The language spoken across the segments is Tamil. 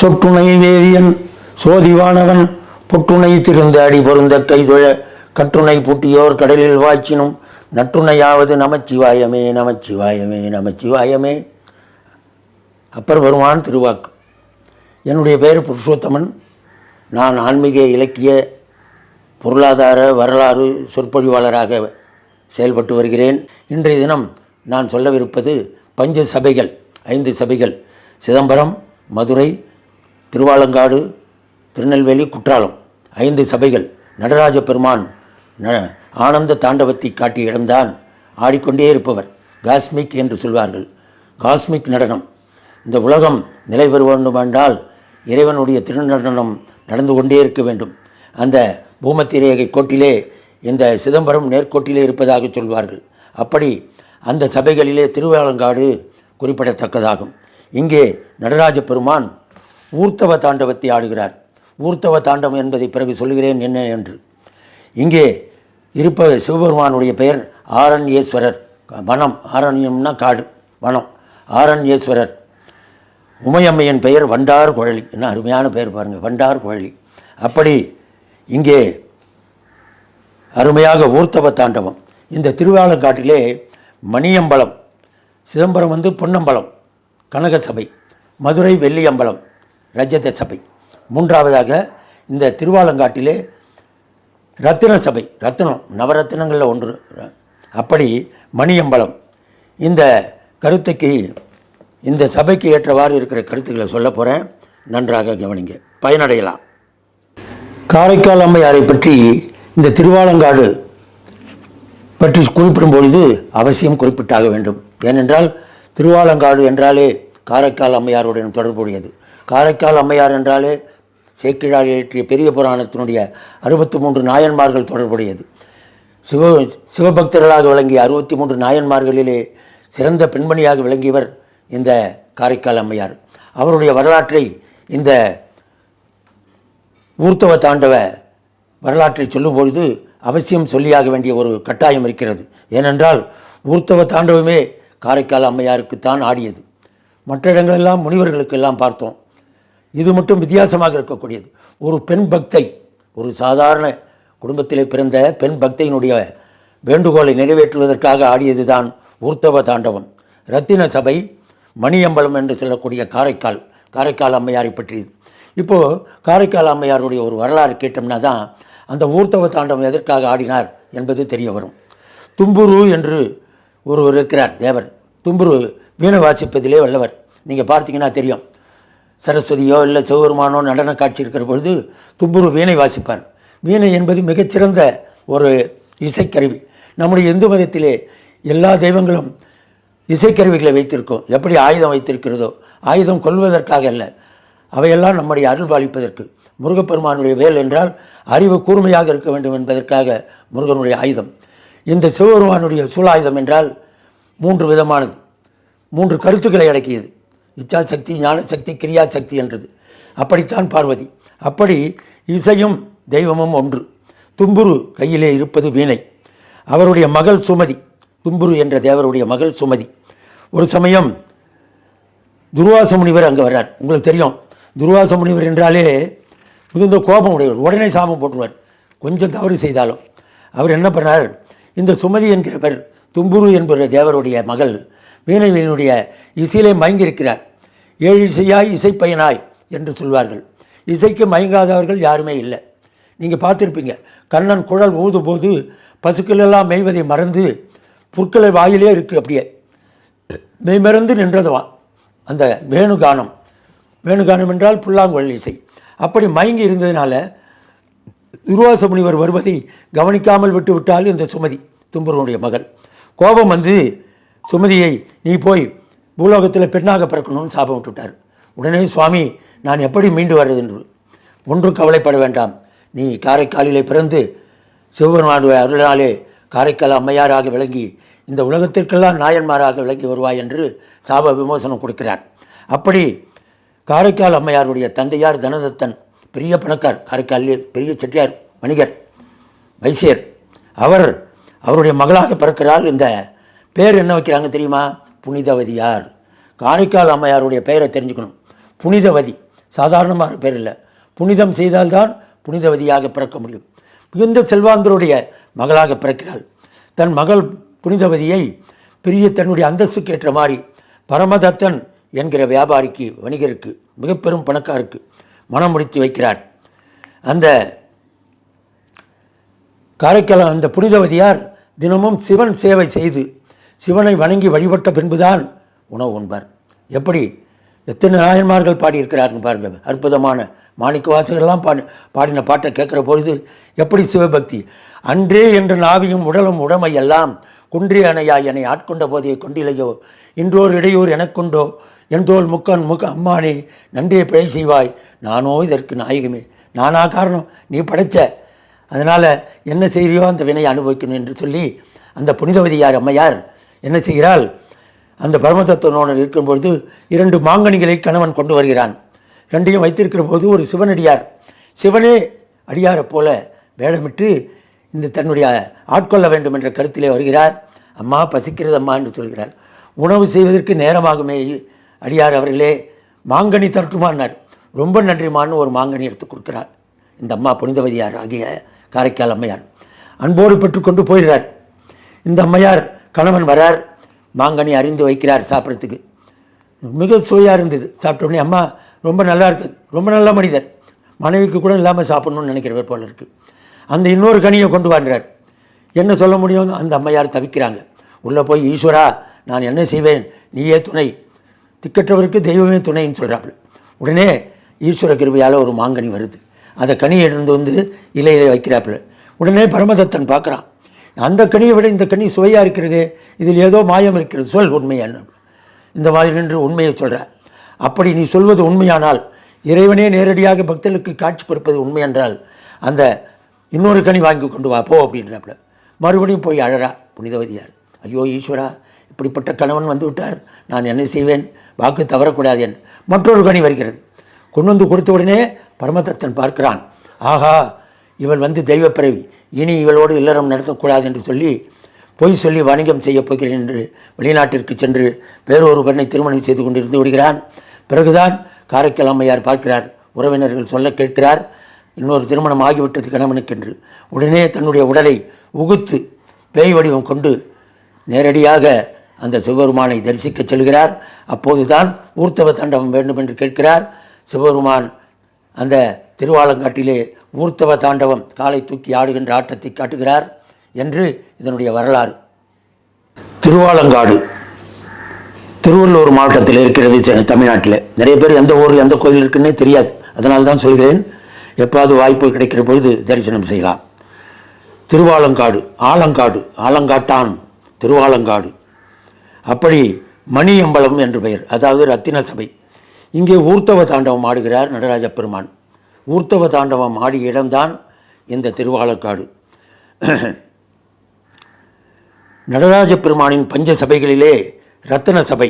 சொட்டுணை வேதியன் சோதிவானவன் பொட்டுணை திருந்த அடி பொருந்த கைதொழ கட்டுணை பூட்டியோர் கடலில் வாய்ச்சினும் நட்டுணையாவது நமச்சிவாயமே நமச்சிவாயமே நமச்சிவாயமே. அப்பர் பெருமான் திருவாக்கு. என்னுடைய பெயர் புருஷோத்தமன். நான் ஆன்மீக இலக்கிய பொருளாதார வரலாறு சொற்பொழிவாளராக செயல்பட்டு வருகிறேன். இன்றைய தினம் நான் சொல்லவிருப்பது பஞ்ச சபைகள் ஐந்து சபைகள். சிதம்பரம் மதுரை திருவாலங்காடு திருநெல்வேலி குற்றாலம். ஐந்து சபைகள். நடராஜ பெருமான் ந ஆனந்த தாண்டவத்தை காட்டிய இடம்தான் ஆடிக்கொண்டே இருப்பவர். காஸ்மிக் என்று சொல்வார்கள். காஸ்மிக் நடனம். இந்த உலகம் நிலை பெற வேண்டுமென்றால் இறைவனுடைய திருநடனம் நடந்து கொண்டே இருக்க வேண்டும். அந்த பூமத்திரேகை கோட்டிலே இந்த சிதம்பரம் நேர்கோட்டிலே இருப்பதாக சொல்வார்கள். அப்படி அந்த சபைகளிலே திருவாலங்காடு குறிப்பிடத்தக்கதாகும். இங்கே நடராஜ பெருமான் ஊர்த்தவ தாண்டவத்தை ஆடுகிறார். ஊர்த்தவ தாண்டவம் என்பதை பிறகு சொல்கிறேன் என்ன என்று. இங்கே இருப்ப சிவபெருமானுடைய பெயர் ஆரண்யேஸ்வரர். வனம் ஆரண்யம்னா காடு வனம். ஆரண்யேஸ்வரர். உமையம்மையின் பெயர் வண்டார் குழலி. என்ன அருமையான பெயர் பாருங்கள் வண்டார் குழலி. அப்படி இங்கே அருமையாக ஊர்த்தவ தாண்டவம். இந்த திருவாலங்காட்டிலே மணியம்பலம் சிதம்பரம் வந்து பொன்னம்பலம் கனகசபை மதுரை வெள்ளியம்பலம் ரஜத சபை. மூன்றாவதாக இந்த திருவாலங்காட்டிலே ரத்தின சபை. ரத்தினம் நவரத்தினங்களில் ஒன்று. அப்படி மணியம்பலம். இந்த கருத்துக்கு இந்த சபைக்கு ஏற்றவாறு இருக்கிற கருத்துக்களை சொல்ல போகிறேன் நன்றாக கவனிங்க. பயனடையலாம். காரைக்கால் அம்மையாரை பற்றி இந்த திருவாலங்காடு பற்றி குறிப்பிடும் பொழுது அவசியம் குறிப்பிட்டாக வேண்டும். ஏனென்றால் திருவாலங்காடு என்றாலே காரைக்கால் அம்மையாருடன் தொடர்புடையது. காரைக்கால் அம்மையார் என்றாலே சேக்கிழார் இயற்றிய பெரிய புராணத்தினுடைய அறுபத்தி மூன்று நாயன்மார்கள் தொடர்புடையது. சிவ சிவபக்தர்களாக விளங்கிய அறுபத்தி மூன்று நாயன்மார்களிலே சிறந்த பெண்மணியாக விளங்கியவர் இந்த காரைக்கால் அம்மையார். அவருடைய வரலாற்றை இந்த ஊர்த்தவ தாண்டவ வரலாற்றை சொல்லும்பொழுது அவசியம் சொல்லியாக வேண்டிய ஒரு கட்டாயம் இருக்கிறது. ஏனென்றால் ஊர்த்தவ தாண்டவமே காரைக்கால் அம்மையாருக்குத்தான் ஆடியது. மற்ற இடங்களெல்லாம் முனிவர்களுக்கெல்லாம் பார்த்தோம். இது மட்டும் வித்தியாசமாக இருக்கக்கூடியது. ஒரு பெண் பக்தை ஒரு சாதாரண குடும்பத்திலே பிறந்த பெண் பக்தையினுடைய வேண்டுகோளை நிறைவேற்றுவதற்காக ஆடியதுதான் ஊர்த்தவ தாண்டவம். ரத்தின சபை மணியம்பலம் என்று சொல்லக்கூடிய காரைக்கால் காரைக்கால் அம்மையாரை பற்றியது. இப்போது காரைக்கால் அம்மையாருடைய ஒரு வரலாறு கேட்டோம்னா தான் அந்த ஊர்த்தவ தாண்டவம் எதற்காக ஆடினார் என்பது தெரிய வரும். தும்புரு என்று ஒருவர் இருக்கிறார் தேவர். தும்புரு வீணை வாசிப்பதிலே வல்லவர். நீங்கள் பார்த்தீங்கன்னா தெரியும். சரஸ்வதியோ இல்லை சிவபெருமானோ நடன காட்சி இருக்கிற பொழுது துப்புரு வீணை வாசிப்பார். வீணை என்பது மிகச்சிறந்த ஒரு இசைக்கருவி. நம்முடைய இந்து மதத்திலே எல்லா தெய்வங்களும் இசைக்கருவிகளை வைத்திருக்கோம். எப்படி ஆயுதம் வைத்திருக்கிறதோ ஆயுதம் கொள்வதற்காக அல்ல அவையெல்லாம் நம்முடைய அருள் பாலிப்பதற்கு. முருகப்பெருமானுடைய வேல் என்றால் அறிவு கூர்மையாக இருக்க வேண்டும் என்பதற்காக முருகனுடைய ஆயுதம். இந்த சிவபெருமானுடைய சூழாயுதம் என்றால் மூன்று விதமானது. மூன்று கருத்துக்களை அடக்கியது. இச்சாசக்தி ஞானசக்தி கிரியாசக்தி என்றது. அப்படித்தான் பார்வதி. அப்படி இசையும் தெய்வமும் ஒன்று. தும்புரு கையிலே இருப்பது வீணை. அவருடைய மகள் சுமதி. தும்புரு என்ற தேவருடைய மகள் சுமதி. ஒரு சமயம் துர்வாச முனிவர் அங்கே வர்றார். உங்களுக்கு தெரியும். துர்வாச முனிவர் என்றாலே மிகுந்த கோபம் உடையவர். உடனே சாபம் போட்டுருவார். கொஞ்சம் தவறு செய்தாலும். அவர் என்ன பண்ணார்? இந்த சுமதி என்கிறவர் தும்புரு என்பவர் தேவருடைய மகள் வீணைவினுடைய இசையிலே மயங்கியிருக்கிறார். ஏழு இசையாய் இசைப்பயனாய் என்று சொல்வார்கள். இசைக்கு மயங்காதவர்கள் யாருமே இல்லை. நீங்கள் பார்த்துருப்பீங்க கண்ணன் குழல் ஊதும் போது பசுக்கள் எல்லாம் மேய்வதை மறந்து புற்களை வாயிலே இருக்குது அப்படியே. மெய்மறந்து நின்றதுவான் அந்த வேணுகானம். வேணுகானம் என்றால் புல்லாங்குழல் இசை. அப்படி மயங்கி இருந்ததினால துர்வாச முனிவர் வருவதை கவனிக்காமல் விட்டு விட்டால் இந்த சுமதி தும்புருவனுடைய மகள். கோபம் வந்து சுமதியை நீ போய் பூலோகத்தில் பெண்ணாக பிறக்கணும்னு சாபம் விட்டுவிட்டார். உடனே சுவாமி நான் எப்படி மீண்டு வர்றது என்று ஒன்றும் கவலைப்பட வேண்டாம். நீ காரைக்காலிலே பிறந்து சிவபெருமானுடைய அருளாலே காரைக்கால் அம்மையாராக விளங்கி இந்த உலகத்திற்கெல்லாம் நாயன்மாராக விளங்கி வருவாய் என்று சாப விமோசனம் கொடுக்கிறார். அப்படி காரைக்கால் அம்மையாருடைய தந்தையார் தனதத்தன் பெரிய பணக்கார் காரைக்காலிலே பெரிய செட்டியார் வணிகர் வைசியர் அவர் அவருடைய மகளாக பிறக்கிறார் இந்த பேர் என்ன வைக்கிறாங்க தெரியுமா? புனிதவதியார் காரைக்கால் அம்மையாருடைய பெயரை தெரிஞ்சுக்கணும். புனிதவதி. சாதாரணமாக பேர் இல்லை. புனிதம் செய்தால்தான் புனிதவதியாக பிறக்க முடியும். மிகுந்த செல்வாந்தருடைய மகளாக பிறக்கிறாள். தன் மகள் புனிதவதியை பெரிய தன்னுடைய அந்தஸ்துக்கு ஏற்ற மாதிரி பரமதத்தன் என்கிற வியாபாரிக்கு வணிகருக்கு மிக பெரும் பணக்காருக்கு மனம் முடித்து வைக்கிறார். அந்த காரைக்கால் அந்த புனிதவதியார் தினமும் சிவன் சேவை செய்து சிவனை வணங்கி வழிபட்ட பின்புதான் உணவு உண்பார். எப்படி? எத்தனை நாயன்மார்கள் பாடியிருக்கிறார்கள் பாருங்கள். அற்புதமான மாணிக்க வாசகர்லாம் பாடி பாடின பாட்டை கேட்குற பொழுது எப்படி சிவபக்தி? அன்றே என்ற நாவியும் உடலும் உடமை எல்லாம் குன்றே அணையாய் என்னை ஆட்கொண்ட போதே கொண்டிலையோ? இன்றோர் இடையூர் எனக்குண்டோ? என்தோல் முக்கன் முக அம்மானே நன்றே பிழை செய்வாய். நானோ இதற்கு நாயகமே. நானா காரணம்? நீ படைச்ச. அதனால் என்ன செய்கிறியோ அந்த வினை அனுபவிக்கணும் என்று சொல்லி அந்த புனிதவதியார் அம்மையார் என்ன செய்கிறாள்? அந்த பரமதத்துவனோடு இருக்கும்பொழுது இரண்டு மாங்கனிகளை கணவன் கொண்டு வருகிறான். ரெண்டையும் வைத்திருக்கிற போது ஒரு சிவனடியார் சிவனே அடியாரைப் போல வேடமிட்டு இந்த தன்னுடைய ஆட்கொள்ள வேண்டும் என்ற கருத்திலே வருகிறார். அம்மா பசிக்கிறது அம்மா என்று சொல்கிறார். உணவு செய்வதற்கு நேரமாகுமே அடியார் அவர்களே. மாங்கனி தரட்டுமான்னார். ரொம்ப நன்றிமான்னு ஒரு மாங்கனி எடுத்து கொடுக்கிறார். இந்த அம்மா புனிதவதியார் ஆகிய காரைக்கால் அம்மையார் அன்போடு பெற்றுக்கொண்டு போகிறார் இந்த அம்மையார் கணவன் வரார் மாங்கனி அறிந்து வைக்கிறார் சாப்பிட்றதுக்கு. மிக சுவையாக இருந்தது. சாப்பிட்ட உடனே அம்மா ரொம்ப நல்லா இருக்குது. ரொம்ப நல்ல மனிதர். மனைவிக்கு கூட இல்லாமல் சாப்பிட்ணுன்னு நினைக்கிறவர் போல இருக்குது அந்த இன்னொரு கனியை கொண்டு வாங்குறார். என்ன சொல்ல முடியும்? அந்த அம்மையார் தவிக்கிறாங்க. உள்ளே போய் ஈஸ்வரா நான் என்ன செய்வேன்? நீயே துணை. திக்கற்றவருக்கு தெய்வமே துணைன்னு சொல்கிறாப்புல உடனே ஈஸ்வர கிருபையால் ஒரு மாங்கனி வருது. அதை கனியை எடுத்து வந்து இலையில வைக்கிறாப்புல. உடனே பரமதத்தன் பார்க்குறான். அந்த கனியை விட இந்த கனி சுவையாக இருக்கிறது. இதில் ஏதோ மாயம் இருக்கிறது. சொல் உண்மையான இந்த மாதிரி நின்று உண்மையை சொல்கிற அப்படி நீ சொல்வது உண்மையானால் இறைவனே நேரடியாக பக்தர்களுக்கு காட்சி கொடுப்பது உண்மையென்றால் அந்த இன்னொரு கனி வாங்கி கொண்டு வா போ அப்படின்றாப்புல. மறுபடியும் போய் அழறா புனிதவதியார். ஐயோ ஈஸ்வரா இப்படிப்பட்ட கணவன் வந்து விட்டார். நான் என்ன செய்வேன்? வாக்கு தவறக்கூடாது என். மற்றொரு கனி வருகிறது. கொண்டு வந்து கொடுத்த உடனே பரமதத்தன் பார்க்கிறான். ஆஹா இவள் வந்து தெய்வப்பிறவி. இனி இவளோடு இல்லறம் நடத்தக்கூடாது என்று சொல்லி பொய் சொல்லி வணிகம் செய்யப் போகிறேன் என்று வெளிநாட்டிற்கு சென்று வேறொரு பெண்ணை திருமணம் செய்து கொண்டிருந்து விடுகிறான். பிறகுதான் காரைக்கால் அம்மையார் பார்க்கிறார். உறவினர்கள் சொல்ல கேட்கிறார் இன்னொரு திருமணம் ஆகிவிட்டது கணவனுக்கென்று. உடனே தன்னுடைய உடலை உகுத்து பேய் வடிவம் கொண்டு நேரடியாக அந்த சிவபெருமானை தரிசிக்கச் செல்கிறார். அப்போதுதான் ஊர்த்தவ தண்டவம் வேண்டும் என்று கேட்கிறார். சிவபெருமான் அந்த திருவாலங்காட்டிலே ஊர்த்தவ தாண்டவம் காலை தூக்கி ஆடுகின்ற ஆட்டத்தை காட்டுகிறார் என்று இதனுடைய வரலாறு. திருவாலங்காடு. திருவள்ளூர் மாவட்டத்தில் இருக்கிறது தமிழ்நாட்டில். நிறைய பேர் எந்த ஊரில் எந்த கோயில் இருக்குன்னே தெரியாது. அதனால் தான் சொல்கிறேன். எப்பாவது வாய்ப்பு கிடைக்கிற பொழுது தரிசனம் செய்யலாம். திருவாலங்காடு ஆலங்காடு ஆலங்காட்டான் திருவாலங்காடு. அப்படி மணியம்பலம் என்று பெயர். அதாவது ரத்தின சபை. இங்கே ஊர்த்தவ தாண்டவம் ஆடுகிறார் நடராஜ பெருமான். ஊர்த்தவ தாண்டவம் ஆடிய இடம்தான் இந்த திருவாலக்காடு. நடராஜ பெருமானின் பஞ்ச சபைகளிலே ரத்தன சபை.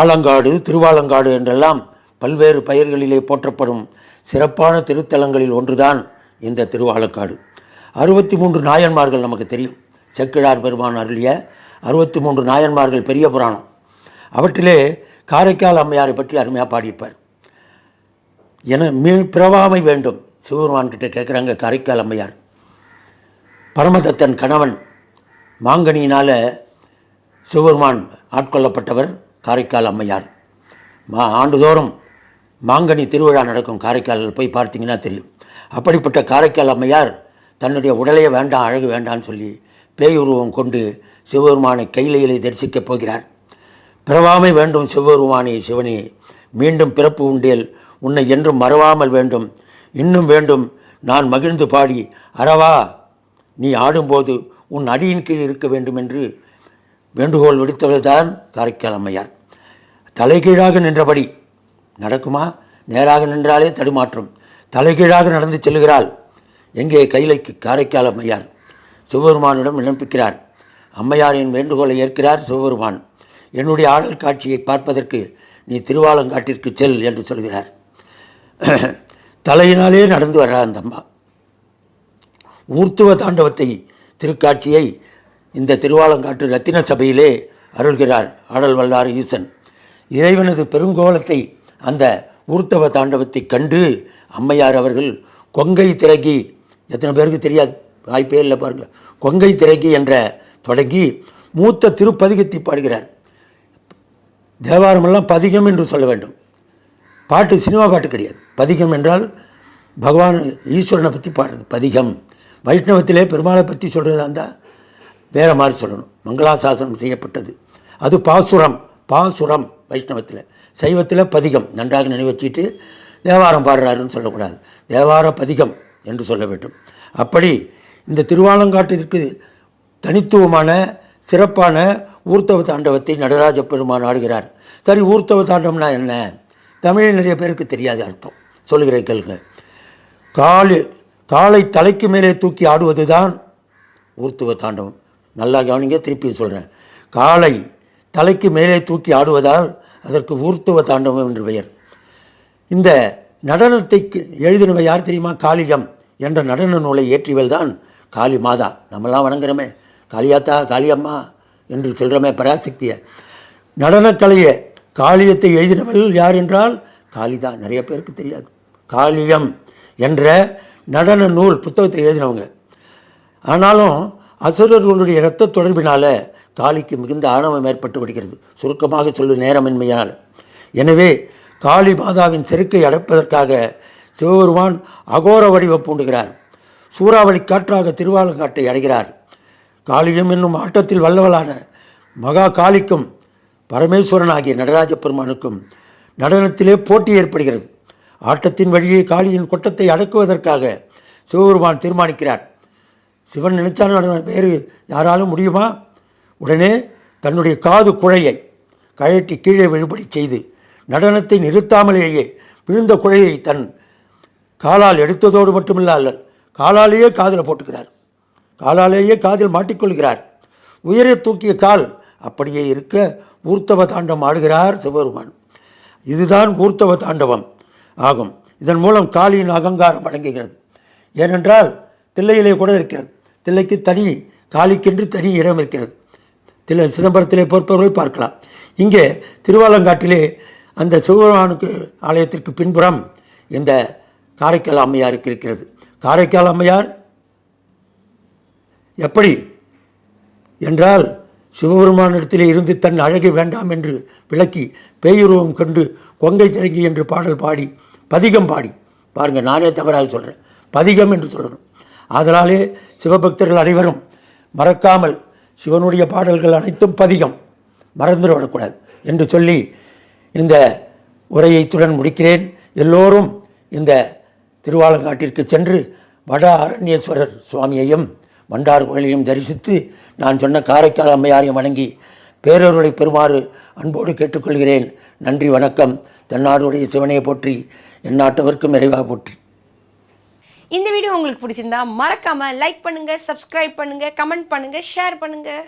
ஆலங்காடு திருவாலங்காடு என்றெல்லாம் பல்வேறு பெயர்களிலே போற்றப்படும் சிறப்பான திருத்தலங்களில் ஒன்றுதான் இந்த திருவாலக்காடு. அறுபத்தி மூன்று நாயன்மார்கள் நமக்கு தெரியும். செக்கிழார் பெருமான் அருளிய அறுபத்தி மூன்று நாயன்மார்கள் பெரிய புராணம். அவற்றிலே காரைக்கால் அம்மையாரை பற்றி அருமையாக பாடியிருப்பார். என மீ பிறவாமை வேண்டும். சிவபெருமான்கிட்ட கேட்குறாங்க காரைக்கால் அம்மையார். பரமதத்தன் கணவன் மாங்கனியினால் சிவபெருமான் ஆட்கொள்ளப்பட்டவர் காரைக்கால் அம்மையார். மா ஆண்டுதோறும் மாங்கனி திருவிழா நடக்கும் காரைக்காலில் போய் பார்த்தீங்கன்னா தெரியும். அப்படிப்பட்ட காரைக்கால் அம்மையார் தன்னுடைய உடலையே வேண்டாம் அழகு வேண்டாம்னு சொல்லி பேய் உருவம் கொண்டு சிவபெருமானை கையிலையிலே தரிசிக்கப் போகிறார். பிறவாமை வேண்டும் சிவபெருமானே சிவனே. மீண்டும் பிறப்பு உண்டேல் உன்னை என்றும் மறவாமல் வேண்டும். இன்னும் வேண்டும். நான் மகிழ்ந்து பாடி அறவா நீ ஆடும்போது உன் அடியின் கீழ் இருக்க வேண்டும் என்று வேண்டுகோள் விடுத்தவர்தான் காரைக்கால் அம்மையார் தலைகீழாக நின்றபடி நடக்குமா? நேராக நின்றாலே தடுமாற்றம். தலைகீழாக நடந்து செல்கிறாள் எங்கே? கைலைக்கு காரைக்கால் அம்மையார் சிவபெருமானிடம் விண்ணப்பிக்கிறார். அம்மையாரின் வேண்டுகோளை ஏற்கிறார் சிவபெருமான். என்னுடைய ஆடல் காட்சியை பார்ப்பதற்கு நீ திருவாலங்காட்டிற்கு செல் என்று சொல்கிறார். தலையினாலே நடந்து வர்றா அந்த அம்மா. ஊர்த்துவ தாண்டவத்தை திருக்காட்சியை இந்த திருவாலங்காட்டு ரத்தின சபையிலே அருள்கிறார் ஆடல் வல்லார் ஈசன். இறைவனது பெருங்கோலத்தை அந்த ஊர்த்தவ தாண்டவத்தை கண்டு அம்மையார் அவர்கள் கொங்கை திரகி எத்தனை பேருக்கு தெரியாது வாய்ப்பே இல்லை பாருங்கள் கொங்கை திரகி என்ற தொடங்கி மூத்த திருப்பதிகத்தை பாடுகிறார். தேவாரமெல்லாம் பதிகம் என்று சொல்ல வேண்டும். பாட்டு சினிமா பாட்டு கிடையாது. பதிகம் என்றால் பகவான் ஈஸ்வரனை பற்றி பாடுறது பதிகம். வைஷ்ணவத்திலே பெருமாளை பற்றி சொல்கிறதா இருந்தால் வேறு மாதிரி சொல்லணும். மங்களாசாசனம் செய்யப்பட்டது. அது பாசுரம் பாசுரம் வைஷ்ணவத்தில். சைவத்தில் பதிகம் நன்றாக நினைவு வச்சுட்டு தேவாரம் பாடுறாருன்னு சொல்லக்கூடாது. தேவார பதிகம் என்று சொல்ல வேண்டும். அப்படி இந்த திருவாலங்காட்டிற்கு தனித்துவமான சிறப்பான ஊர்த்தவ தாண்டவத்தை நடராஜ பெருமான் ஆடுகிறார். சரி ஊர்த்தவ தாண்டவம்னா என்ன? தமிழில் நிறைய பேருக்கு தெரியாத அர்த்தம். சொல்லுகிறேன் கேளுங்க காலு காலை தலைக்கு மேலே தூக்கி ஆடுவது தான் ஊர்த்துவ தாண்டவம் நல்லா கவனிங்க திருப்பி சொல்கிறேன் காலை தலைக்கு மேலே தூக்கி ஆடுவதால் அதற்கு ஊர்த்துவ தாண்டவம் என்று பெயர். இந்த நடனத்தை எழுதினவ யார் தெரியுமா? காளியம் என்ற நடன நூலை இயற்றியவள் தான் காளி மாதா. நம்மளாம் வணங்குறோமே. காளியாத்தா காளியம்மா என்று சொல்கிறோமே பராசக்தியை. நடனக்கலையை காளியத்தை எழுதினவர்கள் யார் என்றால் காளிதான் நிறைய பேருக்கு தெரியாது. காளியம் என்ற நடன நூல் புத்தகத்தை எழுதினவங்க. ஆனாலும் அசுரர்களுடைய இரத்த தொடர்பினால் காளிக்கு மிகுந்த ஆணவம் ஏற்பட்டு விடுகிறது சுருக்கமாக சொல்லும் நேரமின்மையால். எனவே காளி மாதாவின் செருக்கை அடைப்பதற்காக சிவபெருமான் அகோர வடிவம் பூண்டுகிறார். சூறாவளி காற்றாக திருவாலங்காட்டை அடைகிறார். காளியம் என்னும் ஆட்டத்தில் வல்லவளான மகா காளிக்கும் பரமேஸ்வரன் ஆகிய நடராஜ பெருமானுக்கும் நடனத்திலே போட்டி ஏற்படுகிறது. ஆட்டத்தின் வழியே காளியின் கொட்டத்தை அடக்குவதற்காக சிவபெருமான் தீர்மானிக்கிறார். சிவன் நினைச்சாலும் வேறு யாராலும் முடியுமா? உடனே தன்னுடைய காது குழையை கழட்டி கீழே விழுபடி செய்து நடனத்தை நிறுத்தாமலேயே விழுந்த குழையை தன் காலால் எடுத்ததோடு மட்டுமில்லாமல் காலாலேயே காதில் போட்டுக்கிறார். காலாலேயே காதில் மாட்டிக்கொள்கிறார். உயரை தூக்கிய கால் அப்படியே இருக்க ஊர்த்தவ தாண்டம் ஆடுகிறார் சிவபெருமான். இதுதான் ஊர்த்தவ தாண்டவம் ஆகும். இதன் மூலம் காளியின் அகங்காரம் அடங்குகிறது. ஏனென்றால் தில்லையிலே கூட இருக்கிறது. தில்லைக்கு தனி காளிக்கென்று தனி இடம் இருக்கிறது. தில்லை சிதம்பரத்திலே பொறுப்பவர்கள் பார்க்கலாம். இங்கே திருவாலங்காட்டிலே அந்த சிவபெருமானுக்கு ஆலயத்திற்கு பின்புறம் இந்த காரைக்கால் அம்மையாருக்கு இருக்கிறது. காரைக்கால் அம்மையார் எப்படி? என்றால் சிவபெருமானிடத்திலே இருந்து தன் அழகை வேண்டாம் என்று விளக்கி பேயுருவம் கண்டு கொங்கை திறங்கி என்று பாடல் பாடி பதிகம் பாடி. பாருங்கள் நானே தவறாக சொல்கிறேன் பதிகம் என்று சொல்லணும். ஆதலாலே சிவபக்தர்கள் அனைவரும் மறக்காமல் சிவனுடைய பாடல்கள் அனைத்தும் பதிகம். மறந்துட விடக்கூடாது என்று சொல்லி இந்த உரையைத்துடன் முடிக்கிறேன். எல்லோரும் இந்த திருவாலங்காட்டிற்கு சென்று வட அரண்யேஸ்வரர் சுவாமியையும் வண்டார் கோயிலையும் தரிசித்து நான் சொன்ன காரைக்கால் அம்மையாரையும் வணங்கி பேரருளை பெறுமாறு அன்போடு கேட்டுக்கொள்கிறேன். நன்றி வணக்கம். தென்னாடுடைய சிவனையை போற்றி எந்நாட்டவர்க்கும் நிறைவாக போற்றி. இந்த வீடியோ உங்களுக்கு பிடிச்சிருந்தா மறக்காமல் லைக் பண்ணுங்கள் சப்ஸ்கிரைப் பண்ணுங்கள் கமெண்ட் பண்ணுங்கள் ஷேர் பண்ணுங்கள்